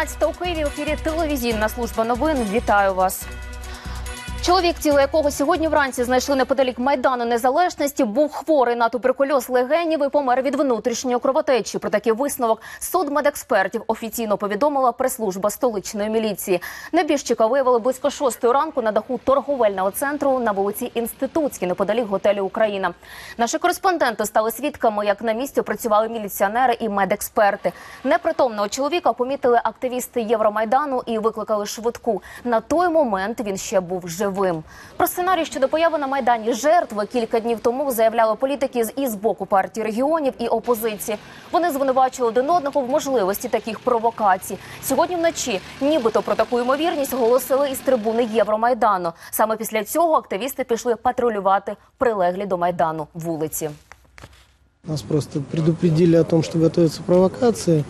11 у Києві в ефірі телевізійна служба новин. Вітаю вас. Чоловік, тіло якого сьогодні вранці знайшли неподалік майдану незалежності, був хворий на туберкульоз легенів і помер від внутрішньої кровотечі. Про такий висновок судмедекспертів офіційно повідомила прес-служба столичної міліції. Небіжчика виявили близько шостої ранку на даху торговельного центру на вулиці Інститутській, неподалік готелю Україна. Наші кореспонденти стали свідками, як на місці працювали міліціонери і медексперти. Непритомного чоловіка помітили активісти Євромайдану і викликали швидку. На той момент він ще був живим. Про сценарій щодо появи на майдані жертви кілька днів тому заявляли політики з і з боку партії регіонів і опозиції. Вони звинувачували один одного в можливості таких провокацій. Сьогодні вночі, нібито про таку ймовірність оголосили із трибуни Євромайдану. Саме після цього активісти пішли патрулювати прилеглі до майдану вулиці. Нас просто предупредили о том, что готовятся провокации.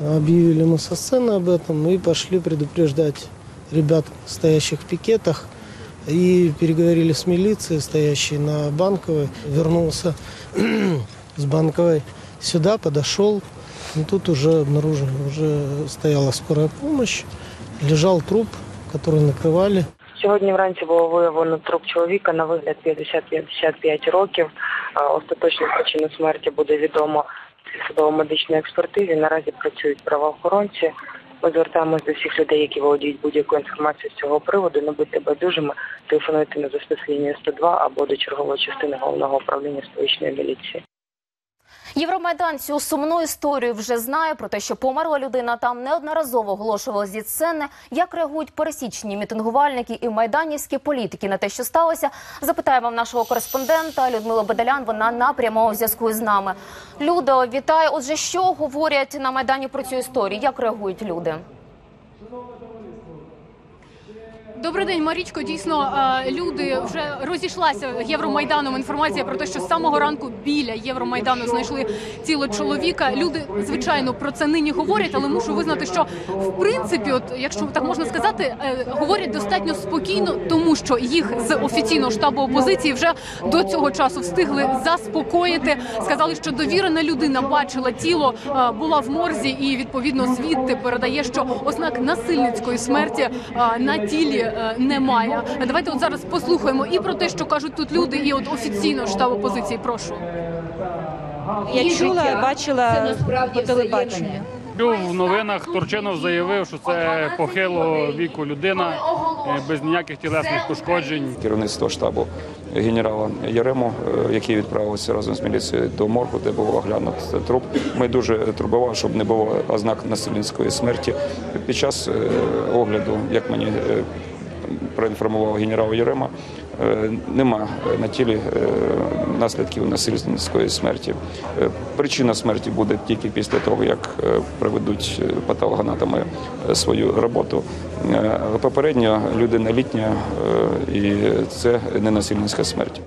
Объявили мы со сцены об этом и пошли предупреждать ребят, стоящих в пикетах. И переговорили с милицией, стоящей на Банковой. Вернулся с Банковой сюда, подошел. И тут уже обнаружили, уже стояла скорая помощь. Лежал труп, который накрывали. Сьогодні вранці було виявлено труп чоловіка на вигляд 50-55 років. Е, Остаточну причину смерті буде відомо після судово-медичної експертизи. Наразі працюють правоохоронці. Ми звертаємось до всіх людей, які володіють будь-якою інформацією з цього приводу. Не будьте байдужими, телефонуйте на застосунення 102 або до чергової частини головного управління столичної міліції. Євромайдан цю сумну історію вже знає про те, що померла людина. Там неодноразово оголошувала зі сцени, як реагують пересічні мітингувальники і майданівські політики на те, що сталося. Запитаємо в нашого кореспондента Людмила Бедалян. Вона на прямому зв'язку з нами. Людо, вітаю. Отже, що говорять на майдані про цю історію? Як реагують люди? Добрий день, Марічко. Дійсно, е, люди вже розійшлася Євромайданом. Інформація про те, що з самого ранку біля Євромайдану знайшли тіло чоловіка. Люди, звичайно, про це нині говорять, але мушу визнати, що в принципі, от якщо так можна сказати, е, говорять достатньо спокійно, тому що їх з офіційного штабу опозиції вже до цього часу встигли заспокоїти. Сказали, що довірена людина бачила тіло, е, була в морзі, і відповідно звідти передає, що ознак насильницької смерті на тілі немає. Давайте от зараз послухаємо і про те, що кажуть тут люди, і от офіційно штаб опозиції. Прошу. Я чула, бачила по телебаченню. В новинах Турчинов заявив, що це похилого віку людина е, без ніяких тілесних пошкоджень. керівництво штабу генерала Ярему, е, який відправився разом з міліцією до моргу, де був оглянутий труп. Ми дуже турбували, щоб не було ознак насильницької смерті. Під час е, огляду, як мені е, проінформував генерал Ярема, е, нема на тілі е, наслідків насильницької смерті. Е, Причина смерті буде тільки після того, як проведуть патологоанатоми свою роботу. Попередньо людина літня, і це не насильницька смерть.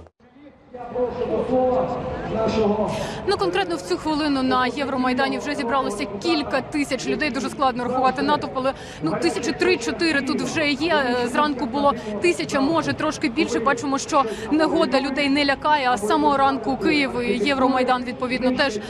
Ну конкретно в цю хвилину на Євромайдані вже зібралося кілька тисяч людей. Дуже складно рахувати натовп, але ну тисячі три-чотири тут вже є. Е, Зранку було тисяча, може трошки більше. Бачимо, що негода людей не лякає. А з самого ранку Київ і Євромайдан відповідно теж е,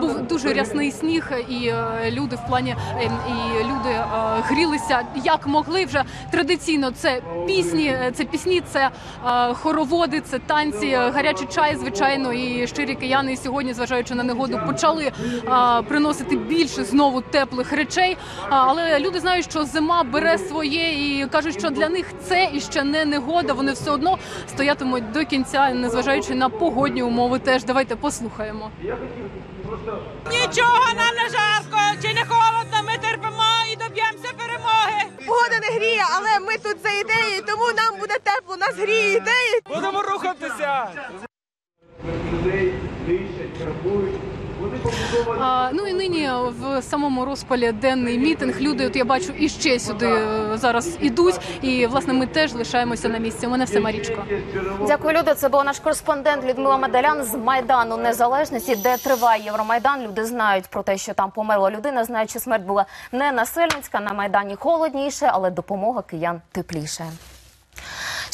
був дуже рясний сніг, і е, люди в плані е, і люди е, грілися як могли. Вже традиційно це пісні, це пісні, це е, хороводи, це танці, гарячий чай, звичайно, і щирі кияни і сьогодні, зважаючи на негоду, почали а, приносити більше знову теплих речей. А, але люди знають, що зима бере своє і кажуть, що для них це і ще не негода. Вони все одно стоятимуть до кінця, незважаючи на погодні умови. Теж давайте послухаємо. Нічого нам не жарко чи не холодно. Ми терпимо і доб'ємося перемоги. Погода не гріє, але ми тут за ідеєю, тому нам буде тепло. Нас гріє ідеї. Будемо рухатися. А, ну і нині в самому розпалі денний мітинг. Люди, от я бачу, іще сюди е, зараз ідуть. І власне ми теж лишаємося на місці. У мене все Марічко. Дякую, Люда. Це був наш кореспондент Людмила Медалян з майдану незалежності, де триває Євромайдан. Люди знають про те, що там померла людина. Знають, що смерть була не насильницька. На майдані холодніше, але допомога киян тепліше.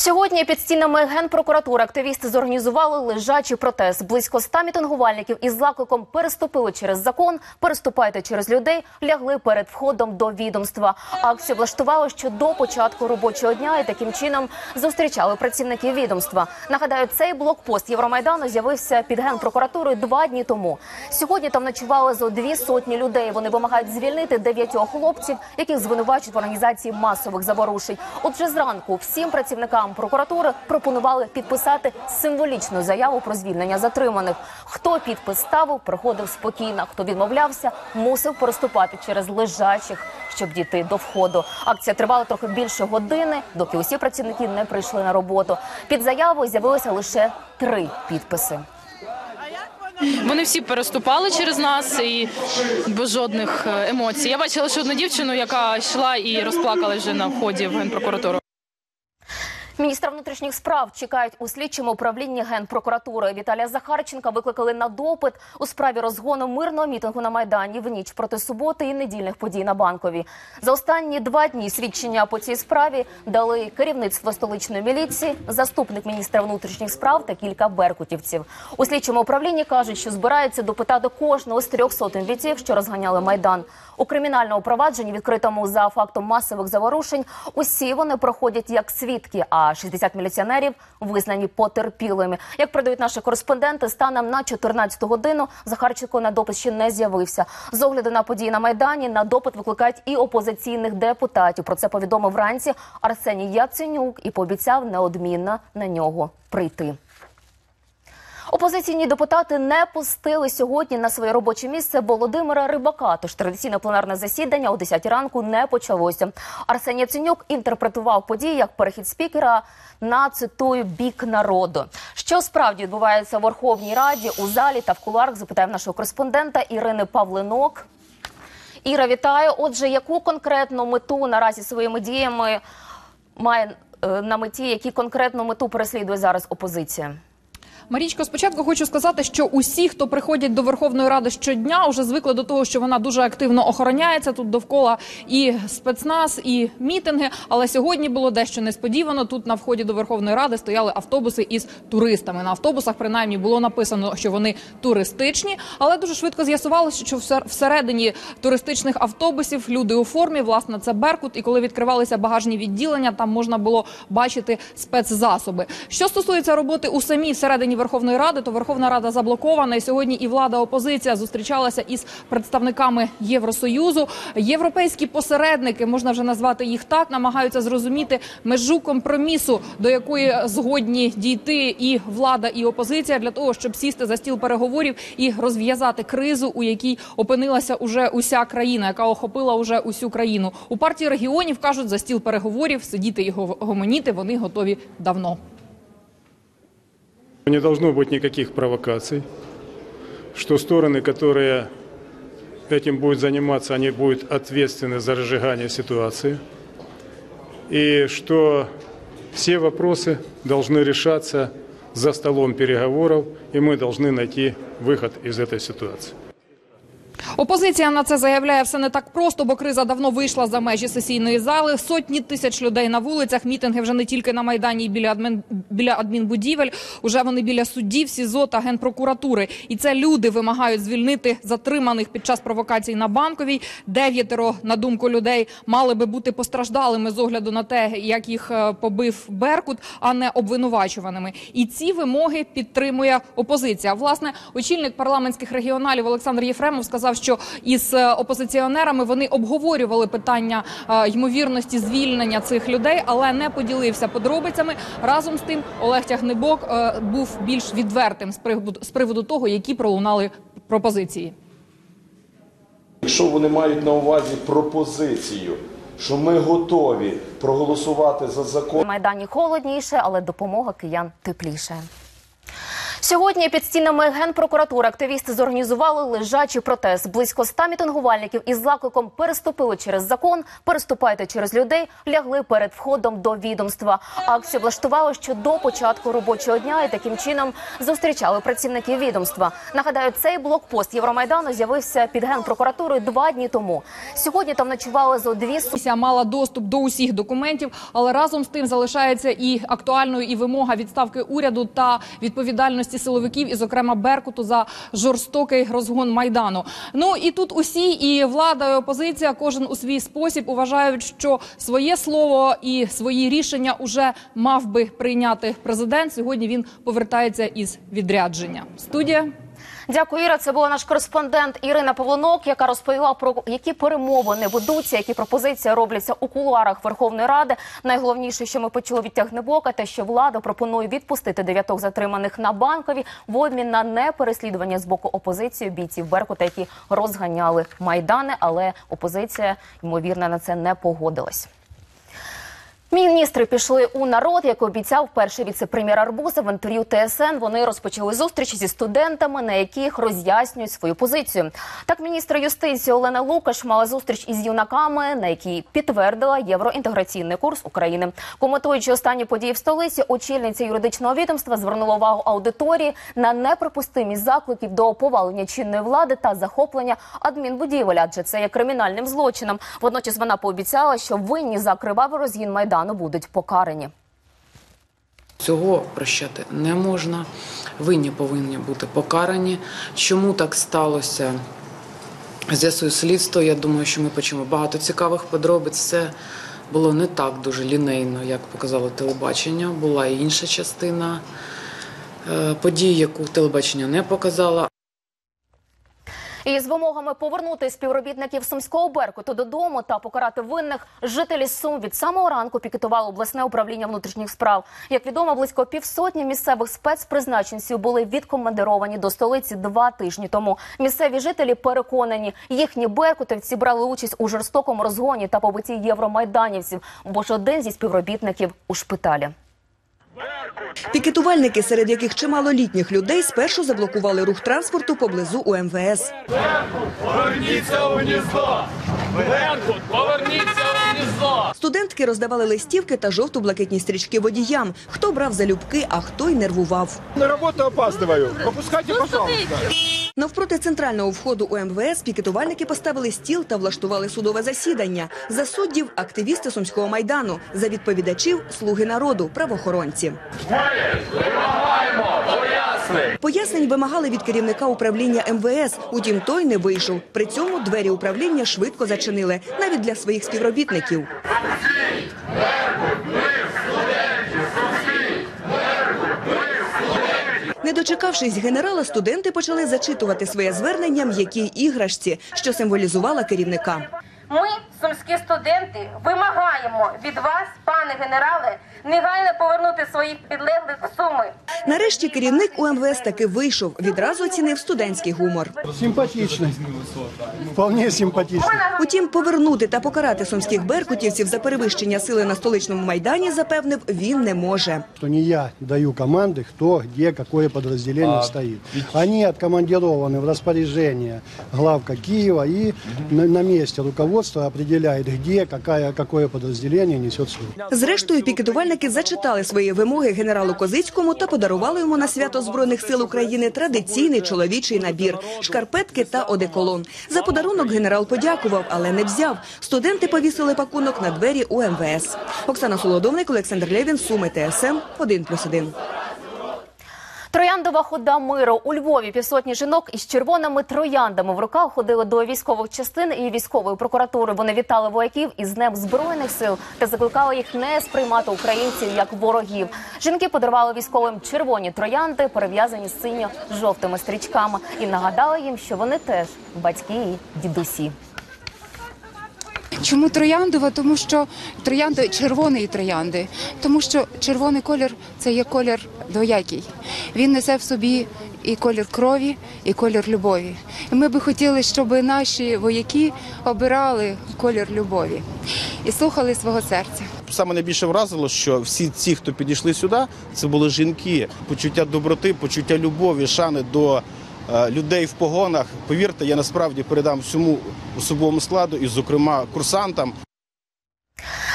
Сьогодні під стінами генпрокуратури активісти зорганізували лежачий протест. Близько ста мітингувальників із закликом переступили через закон, переступайте через людей, лягли перед входом до відомства. Акцію влаштували ще до початку робочого дня і таким чином зустрічали працівників відомства. Нагадаю, цей блокпост Євромайдану з'явився під генпрокуратурою два дні тому. Сьогодні там ночували зо дві сотні людей. Вони вимагають звільнити дев'ятьох хлопців, яких звинувачують в організації масових заворушень. Отже, зранку всім працівникам прокуратури пропонували підписати символічну заяву про звільнення затриманих. Хто підпис ставив, проходив спокійно. Хто відмовлявся, мусив переступати через лежачих, щоб дійти до входу. Акція тривала трохи більше години, доки усі працівники не прийшли на роботу. Під заявою з'явилося лише три підписи. Вони всі переступали через нас і без жодних е, емоцій. Я бачила ще одну дівчину, яка йшла і розплакалась вже на вході в генпрокуратуру. Міністра внутрішніх справ чекають у слідчому управлінні генпрокуратури. Віталія Захарченка викликали на допит у справі розгону мирного мітингу на майдані в ніч проти суботи і недільних подій на банковій. За останні два дні свідчення по цій справі дали керівництво столичної міліції, заступник міністра внутрішніх справ та кілька беркутівців. У слідчому управлінні кажуть, що збираються допитати кожного з трьох сотень бійців, що розганяли майдан. У кримінальному провадженні, відкритому за фактом масових заворушень, усі вони проходять як свідки. А 60 міліціонерів визнані потерпілими. Як передають наші кореспонденти, станом на 14 годину Захарченко на допит ще не з'явився. З огляду на події на майдані на допит викликають і опозиційних депутатів. Про це повідомив вранці Арсеній Яценюк і пообіцяв неодмінно на нього прийти. Опозиційні депутати не пустили сьогодні на своє робоче місце Володимира Рибака. Тож традиційне пленарне засідання о 10 ранку не почалося. Арсеній Яценюк інтерпретував події як перехід спікера на цитую бік народу. Що справді відбувається в Верховній Раді у залі та в куларах? Запитаємо нашого кореспондента Ірини Павлинок. Іра, вітаю. Отже, яку конкретну мету наразі своїми діями має е, на меті, які конкретну мету переслідує зараз опозиція? Марічко, спочатку хочу сказати, що усі, хто приходять до Верховної Ради щодня, вже звикли до того, що вона дуже активно охороняється. Тут довкола і спецназ, і мітинги. Але сьогодні було дещо несподівано. Тут на вході до Верховної Ради стояли автобуси із туристами. На автобусах принаймні було написано, що вони туристичні, але дуже швидко з'ясувалося, що всер- всередині туристичних автобусів люди у формі. Власне, це Беркут. І коли відкривалися багажні відділення, там можна було бачити спецзасоби. Що стосується роботи у самій всередині Верховної Ради, то Верховна Рада заблокована. І сьогодні і влада опозиція зустрічалася із представниками Євросоюзу. Європейські посередники, можна вже назвати їх так, намагаються зрозуміти межу компромісу, до якої згодні дійти і влада, і опозиція для того, щоб сісти за стіл переговорів і розв'язати кризу, у якій опинилася уже уся країна, яка охопила уже усю країну. У партії регіонів кажуть, за стіл переговорів сидіти і гомоніти вони готові давно. Не должно быть никаких провокаций, что стороны, которые этим будут заниматься, они будут ответственны за разжигание ситуации, и что все вопросы должны решаться за столом переговоров, и мы должны найти выход из этой ситуации. Опозиція на це заявляє все не так просто, бо криза давно вийшла за межі сесійної зали. Сотні тисяч людей на вулицях. Мітинги вже не тільки на майдані і біля адмін біля адмінбудівель. Уже вони біля суддів, СІЗО та генпрокуратури. І це люди вимагають звільнити затриманих під час провокацій на банковій. Дев'ятеро, на думку людей, мали би бути постраждалими з огляду на те, як їх е, побив Беркут, а не обвинувачуваними. І ці вимоги підтримує опозиція. Власне, очільник парламентських регіоналів Олександр Єфремов сказав, що із е, опозиціонерами вони обговорювали питання е, ймовірності звільнення цих людей, але не поділився подробицями. Разом з тим, Олег Тягнебок е, був більш відвертим з приводу з приводу того, які пролунали пропозиції. Якщо вони мають на увазі пропозицію, що ми готові проголосувати за закон. На майдані холодніше, але допомога киян тепліше. Сьогодні під стінами генпрокуратури активісти зорганізували лежачий протест. Близько ста мітингувальників із закликом переступили через закон, переступайте через людей, лягли перед входом до відомства. Акцію влаштували ще до початку робочого дня і таким чином зустрічали працівників відомства. Нагадаю, цей блокпост Євромайдану з'явився під генпрокуратурою два дні тому. Сьогодні там ночували зо дві сотні мала доступ до усіх документів, але разом з тим залишається і актуальною і вимога відставки уряду та відповідальності силовиків, і зокрема Беркуту за жорстокий розгон майдану. Ну і тут усі, і влада, і опозиція, кожен у свій спосіб вважають, що своє слово і свої рішення уже мав би прийняти президент. Сьогодні він повертається із відрядження. Студія. Дякую, Іра. Це була наш кореспондент Ірина Павлонок, яка розповіла про які перемовини ведуться, які пропозиції робляться у кулуарах Верховної Ради. Найголовніше, що ми почули від Тягнебока, те, що влада пропонує відпустити дев'яток затриманих на банкові в обмін на непереслідування з боку опозиції бійців Беркута, які розганяли майдани, але опозиція ймовірно на це не погодилась. Міністри пішли у народ, як обіцяв перший віце-прем'єр Арбуза в інтерв'ю ТСН. Вони розпочали зустріч зі студентами, на яких роз'яснюють свою позицію. Так, міністр юстиції Олена Лукаш мала зустріч із юнаками, на якій підтвердила євроінтеграційний курс України. Коментуючи останні події в столиці, очільниця юридичного відомства звернула увагу аудиторії на неприпустимість закликів до повалення чинної влади та захоплення адмінбудівель, адже це є кримінальним злочином. Водночас вона пообіцяла, що винні за кривавий розгін майдану будуть покарані. Цього прощати не можна. Винні повинні бути покарані. Чому так сталося? З'ясує слідство. Я думаю, що ми почуємо багато цікавих подробиць. Це було не так дуже лінейно, як показало телебачення. Була і інша частина е, подій, яку телебачення не показало. І з вимогами повернути співробітників сумського беркуту додому та покарати винних жителі Сум від самого ранку пікетувало обласне управління внутрішніх справ. Як відомо, близько півсотні місцевих спецпризначенців були відкомандировані до столиці два тижні тому. Місцеві жителі переконані, їхні беркутівці брали участь у жорстокому розгоні та побитті євромайданівців, бо ж один зі співробітників у шпиталі. Пікетувальники, серед яких чимало літніх людей, спершу заблокували рух транспорту поблизу УМВС. Поверніться у гніздо! Беркут, поверніться! Студентки роздавали листівки та жовто-блакитні стрічки водіям. Хто брав залюбки, а хто й нервував. На роботу опаздываю. Пропускайте, пожалуйста. Навпроти центрального входу у МВС пікетувальники поставили стіл та влаштували судове засідання. За суддів – активісти Сумського майдану, за відповідачів – слуги народу, правоохоронці. Вимагаємо пояснень! Вимагали від керівника управління МВС, утім той не вийшов. При цьому двері управління швидко зачинили, навіть для своїх співробітників. Не дочекавшись генерала, студенти почали зачитувати своє звернення м'якій іграшці, що символізувала керівника. Ми, сумські студенти, вимагаємо від вас, пане генерале, негайно повернути своїх підлеглих в суми. Нарешті керівник УМВС таки вийшов. Відразу оцінив студентський гумор. Симпатичный. Вполне симпатичный. Утім, повернути та покарати сумських беркутівців за перевищення сили на столичному майдані запевнив він не може. Что не я даю команды, кто, где, какое подразделение стоит. Они откомандированы в распоряжение главка Киева и на, на месте руководства определяет, где, какая, какое подразделение несет службу. Зрештою, пікетувальники зачитали свої вимоги генералу Козицькому та подарували йому на свято збройних сил України традиційний чоловічий набір шкарпетки та одеколон. За подарунок генерал подякував, але не взяв. Студенти повісили пакунок на двері УМВС. Оксана Солодовник, Олександр Левін, Суми, ТСМ 1+,1. Трояндова хода миру у Львові. Півсотні жінок із червоними трояндами в руках ходили до військових частин і військової прокуратури. Вони вітали вояків із Днем збройних сил та закликали їх не сприймати українців як ворогів. Жінки подарували військовим червоні троянди, перев'язані синьо-жовтими стрічками, і нагадали їм, що вони теж батьки і дідусі. Чому трояндова? Тому що троянди червоної троянди, тому що червоний колір це є колір двоякий. Він несе в собі і колір крові, і колір любові. І ми би хотіли, щоб наші вояки обирали колір любові і слухали свого серця. саме найбільше вразило, що всі ті, хто підійшли сюди, це були жінки. Почуття доброти, почуття любові, шани до людей в погонах. Повірте, я насправді передам всьому особовому складу і, зокрема, курсантам.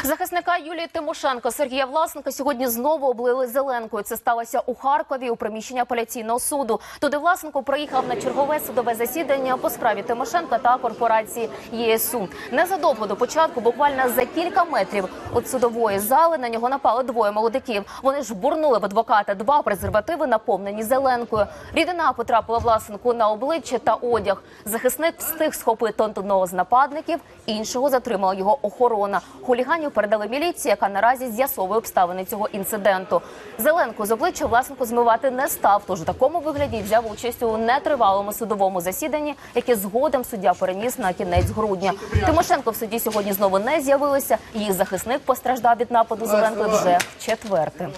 Захисника Юлії Тимошенко Сергія Власенка сьогодні знову облили зеленкою. Це сталося у Харкові у приміщенні апеляційного суду. Туди Власенко приїхав на чергове судове засідання по справі Тимошенка та корпорації ЄСУ. Незадовго до початку, буквально за кілька метрів від судової зали, на нього напали двоє молодиків. Вони ж бурнули в адвоката два презервативи, наповнені зеленкою. Рідина потрапила Власенку на обличчя та одяг. Захисник встиг схопити одного з нападників, іншого затримала його охорона. Хуліганів передали міліції, яка наразі з'ясовує обставини цього інциденту. Зеленко з обличчя власнику змивати не став. Тож у такому вигляді взяв участь у нетривалому судовому засіданні, яке згодом суддя переніс на кінець грудня. Тимошенко в суді сьогодні знову не з'явилося. Її захисник постраждав від нападу Зеленко вже четверте.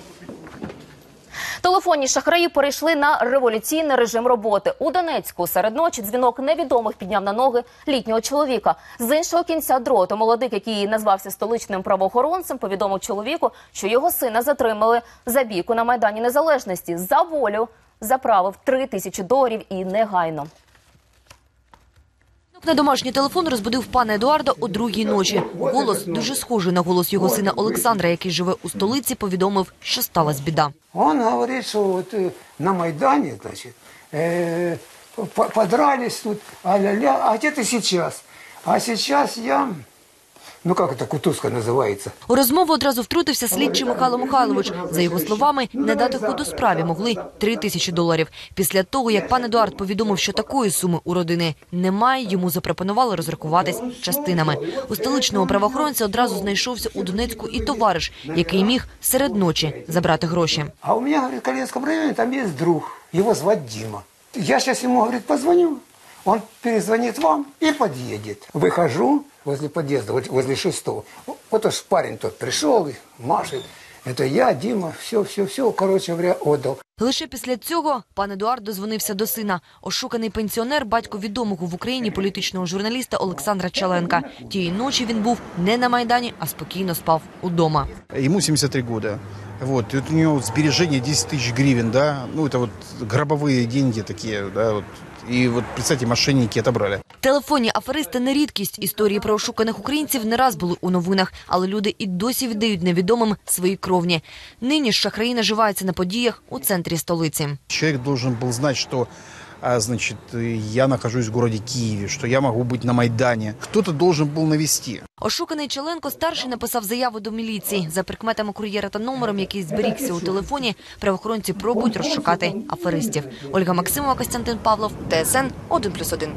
Телефонні шахраї перейшли на революційний режим роботи. У Донецьку серед ночі дзвінок невідомих підняв на ноги літнього чоловіка. З іншого кінця дроту молодик, який назвався столичним правоохоронцем, повідомив чоловіку, що його сина затримали за бійку на майдані незалежності. За волю заправив три тисячі доларів і негайно. На домашній телефон розбудив пана Едуарда о другій ночі. Голос дуже схожий на голос його сина Олександра, який живе у столиці. Повідомив, що сталася біда. Он говорит, что вот э, на Майдане, значит, э, по- подрались тут, а-ля-ля, а где ты сейчас? А сейчас я, ну как это кутузка называется? У розмову одразу втрутився слідчий Михайло Михайлович. За його словами, не дати ходу справі могли три тисячі доларів. Після того, як пан Едуард повідомив, що такої суми у родини немає, йому запропонували розрахуватись частинами. У столичного правоохоронця одразу знайшовся у Донецьку і товариш, який міг серед ночі забрати гроші. А у меня, говорит, в Калининском районе там есть друг, его звать Дима. Я сейчас ему, говорит, позвоню, он перезвонит вам и подъедет. Выхожу возле подъезда, вот возле шестого. Вот уж парень тот пришел и машет. Это я, Дима, все, все, все, короче говоря, отдал. Лише після цього пан Едуард дозвонився до сина. Ошуканий пенсіонер, батько відомого в Україні політичного журналіста Олександра Чаленка. Тієї ночі він був не на майдані, а спокійно спав удома. Ему 73 года. Вот, и вот у него сбережения 10 тысяч гривен, да, ну это вот гробовые деньги такие, да, вот. И вот, представьте, мошенники отобрали. Телефонні аферисти не рідкість. Історії про ошуканих українців не раз були у новинах, але люди і досі віддають невідомим свої кровні. Нині ж шахраї наживаються на подіях у центрі столиці. Чоловік должен був знати, а, значит, э, я нахожусь в городе Киеве, что я могу быть на Майдане. Кто-то должен был навести. Ошуканий Челенко старший написав заяву до міліції. За прикметами кур'єра та номером, який зберігся у телефоні, правоохоронці пробують розшукати аферистів. Ольга Максимова, Костянтин Павлов, ТСН 1+,1.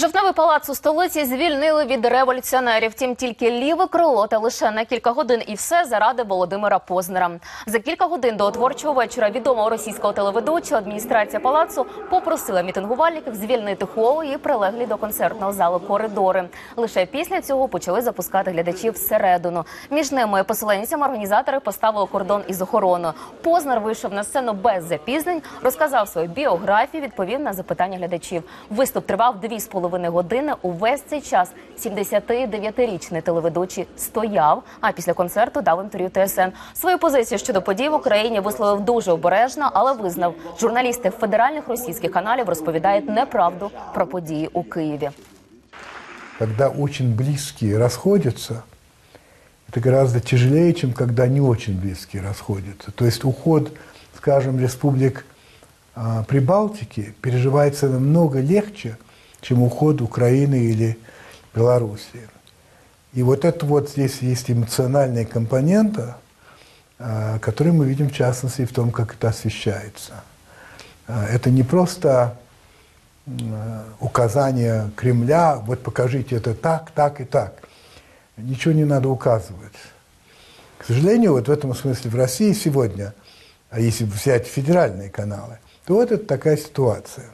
Жовтневий палац у столиці звільнили від революціонерів. Втім, тільки ліве крило та лише на кілька годин, і все заради Володимира Познера. За кілька годин до творчого вечора відомого російського телеведучого адміністрація палацу попросила мітингувальників звільнити холу і прилеглі до концертного залу коридори. Лише після цього почали запускати глядачів всередину. Між ними і організатори поставили кордон із охороною. Познер вийшов на сцену без запізнень, розказав свою біографію, відповів на запитання глядачів. Виступ тривав дві з половиною години. Увесь цей час 79-річний телеведучий стояв. А після концерту дав інтерв'ю ТСН. Свою позицію щодо подій в Україні висловив дуже обережно, але визнав, журналісти федеральних російських каналів розповідають неправду про події у Києві. Когда очень близкие расходятся, это гораздо тяжелее, чем когда не очень близкие расходятся. То есть уход, скажем, республик Прибалтики переживается намного легче, чем уход Украины или Белоруссии. И вот это вот здесь есть эмоциональная компонента, а, которую мы видим в частности в том, как это освещается. А, Это не просто указание Кремля, вот покажите это так, так и так. Ничего не надо указывать. К сожалению, вот в этом смысле в России сегодня, а если взять федеральные каналы, то вот это такая ситуация.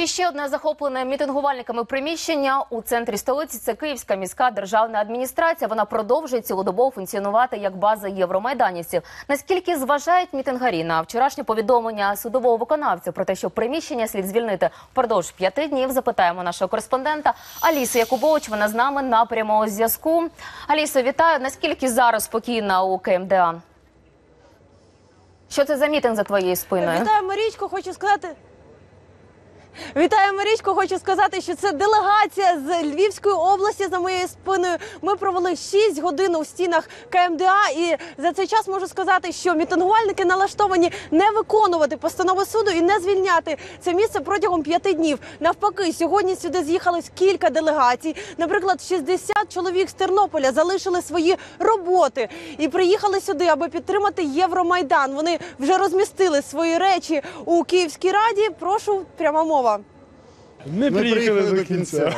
І ще одне захоплене мітингувальниками приміщення у центрі столиці. Це Київська міська державна адміністрація. Вона продовжує цілодобово функціонувати як база євромайданівців. Наскільки зважають мітингарі на вчорашнє повідомлення судового виконавця про те, що приміщення слід звільнити впродовж п'яти днів? Запитаємо нашого кореспондента Аліси Якубович. Вона з нами на прямому зв'язку. Алісо, вітаю. Наскільки зараз спокійна у КМДА? Що це за мітинг за твоєю спиною? Вітаю, Марічко, хочу сказати. Вітаю, Марічко. Хочу сказати, що це делегація з Львівської області за моєю спиною. Ми провели 6 годин у стінах КМДА, і за цей час можу сказати, що мітингувальники налаштовані не виконувати постанови суду і не звільняти це місце протягом п'яти днів. Навпаки, сьогодні сюди з'їхалось кілька делегацій. Наприклад, 60 чоловік з Тернополя залишили свої роботи і приїхали сюди, аби підтримати Євромайдан. Вони вже розмістили свої речі у Київській раді. Прошу пряма мова. Ми, приїхали, до кінця.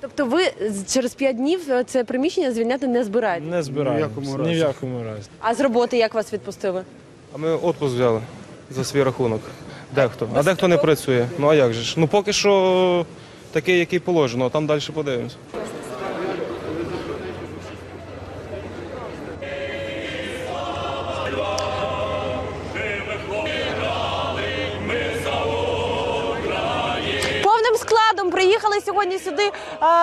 Тобто, ви через п'ять днів е, це приміщення звільняти не збираєте? Не збираємося. Ні в якому разі. Ні в якому разі. А з роботи як вас відпустили? А ми отпуск взяли за свій рахунок. Дехто. А дехто не працює. Ну а як же ж? Ну поки що такий, який положено, а там далі подивимось. Сьогодні сюди е,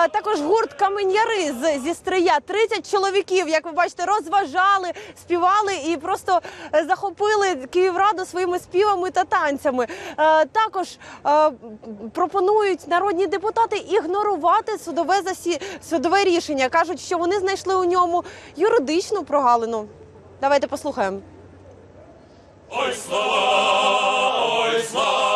також гурт Камен'яри з зі Стрия. 30 чоловіків, як ви бачите, розважали, співали і просто е, захопили Київраду своїми співами та танцями. Е, також е, пропонують народні депутати ігнорувати судове засі... судове рішення. кажуть, що вони знайшли у ньому юридичну прогалину. Давайте послухаємо. Ой, слава, ой, слава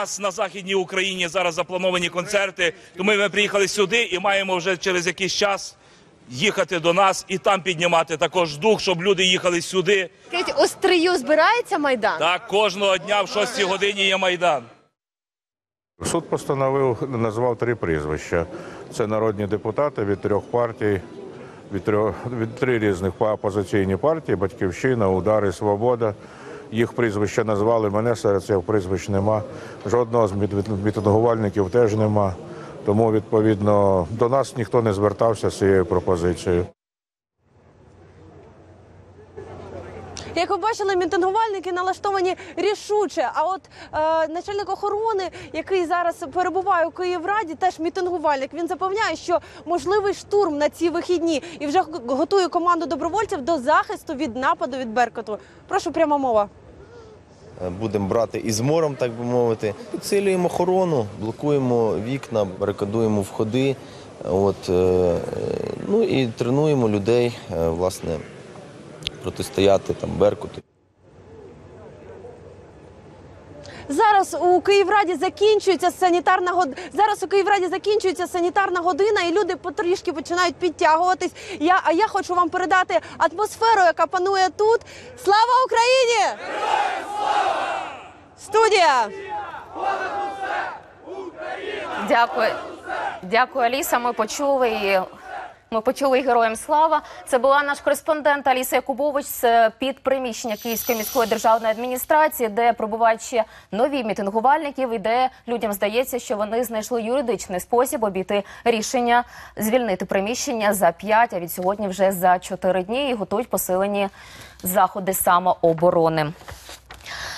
нас на західній Україні зараз заплановані концерти. Тому ми приїхали сюди і маємо вже через якийсь час їхати до нас і там піднімати також дух, щоб люди їхали сюди. Скажіть, у Стрию збирається майдан? Так кожного дня в 6 годині є майдан. Суд постановив, назвав три прізвища. Це народні депутати від трьох партій, від трьох від три різних опозиційні партії: Батьківщина, Удар і Свобода. Їх прізвища назвали. Мене серед цих прізвищ нема. Жодного з міт- міт- мітингувальників теж нема. Тому відповідно до нас ніхто не звертався з цією пропозицією. Як ви бачили, мітингувальники налаштовані рішуче. А от е, начальник охорони, який зараз перебуває у Київраді, теж мітингувальник. Він запевняє, що можливий штурм на ці вихідні і вже готує команду добровольців до захисту від нападу від Беркуту. Прошу пряма мова. Будемо брати із мором, так би мовити. Підсилюємо охорону, блокуємо вікна, барикадуємо входи. От, е, е, ну і тренуємо людей, е, власне, протистояти там Беркуту. Зараз у Київраді закінчується санітарна год... Зараз у Київраді закінчується санітарна година, і люди потрішки починають підтягуватись. Я а я хочу вам передати атмосферу, яка панує тут. Слава Україні! Студія! Дякую. Дякую, Аліса. Ми почули ми почули героям слава. Це була наш кореспондент Аліса Якубович з під приміщення Київської міської державної адміністрації, де пробувають ще нові мітингувальників, і де людям здається, що вони знайшли юридичний спосіб обійти рішення звільнити приміщення за 5, а від сьогодні вже за 4 дні і готують посилені заходи самооборони.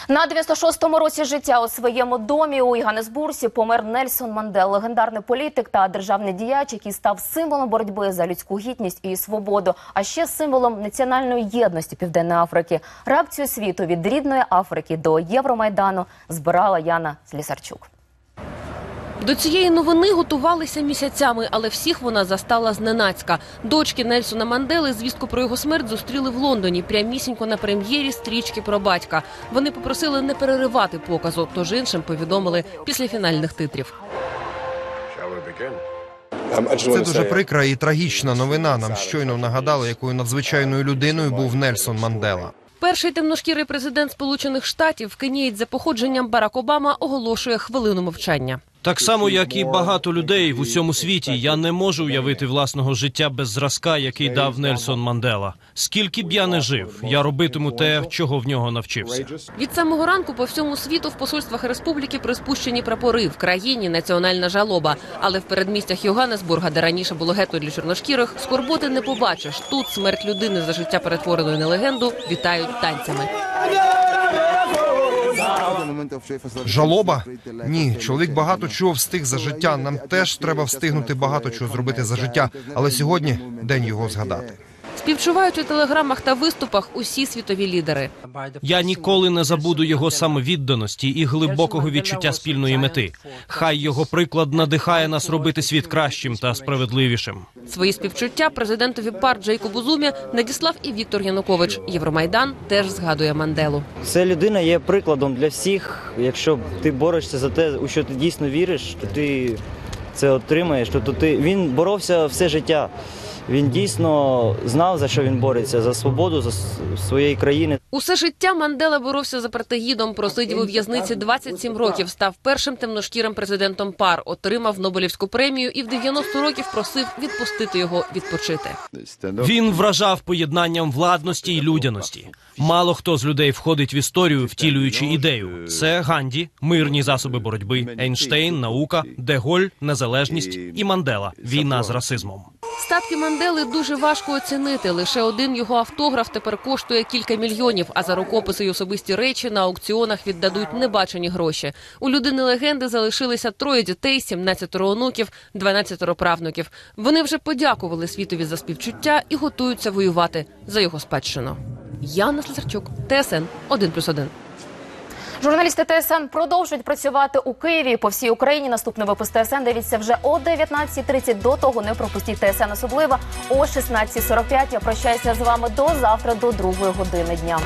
На 96-му році життя у своєму домі у Іганесбурсі помер Нельсон Мандел, легендарний політик та державний діяч, який став символом боротьби за людську гідність і свободу, а ще символом національної єдності Південної Африки. Реакцію світу від рідної Африки до Євромайдану збирала Яна Слісарчук. До цієї новини готувалися місяцями, але всіх вона застала зненацька. Дочки Нельсона Мандели звістку про його смерть зустріли в Лондоні прямісінько на прем'єрі стрічки про батька. Вони попросили не переривати показу, тож іншим повідомили після фінальних титрів. Це дуже прикра і трагічна новина. Нам щойно нагадали, якою надзвичайною людиною був Нельсон Мандела. Перший темношкірий президент Сполучених Штатів, кенієць за походженням Барак Обама, оголошує хвилину мовчання. Так само, як і багато людей в усьому світі, я не можу уявити власного життя без зразка, який дав Нельсон Мандела. Скільки б я не жив, я робитиму те, чого в нього навчився. Від самого ранку по всьому світу в посольствах республіки приспущені прапори в країні національна жалоба. Але в передмістях Йоганнесбурга, де раніше було гетто для чорношкірих, скорботи не побачиш. Тут смерть людини за життя перетвореної на легенду вітають танцями. Жалоба? Ні, чоловік багато чого встиг за життя. Нам теж треба встигнути багато чого зробити за життя. Але сьогодні день його згадати. Співчувають у телеграмах та виступах усі світові лідери. Я ніколи не забуду його самовідданості і глибокого відчуття спільної мети. Хай його приклад надихає нас робити світ кращим та справедливішим. Свої співчуття президентові пар Джейкобу Зумі надіслав і Віктор Янукович. Євромайдан теж згадує Манделу. Ця людина є прикладом для всіх. Якщо ти борешся за те, у що ти дійсно віриш, то ти це отримаєш. Тобто ти він боровся все життя. Він дійсно знав за що він бореться за свободу, за своєї країни. Усе життя Мандела боровся за партегідом, просидів у в'язниці 27 років, став першим темношкірим президентом пар, отримав Нобелівську премію і в 90 років просив відпустити його відпочити. Він вражав поєднанням владності і людяності. Мало хто з людей входить в історію, втілюючи ідею. Це Ганді, мирні засоби боротьби, Ейнштейн, наука, Деголь, незалежність і Мандела війна з расизмом. Статки Мандели дуже важко оцінити. Лише один його автограф тепер коштує кілька мільйонів. А за рукописи й особисті речі на аукціонах віддадуть небачені гроші. У людини легенди залишилися троє дітей, 17 онуків, 12 правнуків. Вони вже подякували світові за співчуття і готуються воювати за його спадщину. Яна Слесарчук, ТСН 1+,1. Журналісти ТСН продовжують працювати у Києві по всій Україні. Наступний випуск ТСН дивіться вже о 19.30. До того не пропустіть ТСН особливо о 16.45. Я прощаюся з вами до завтра, до другої години дня.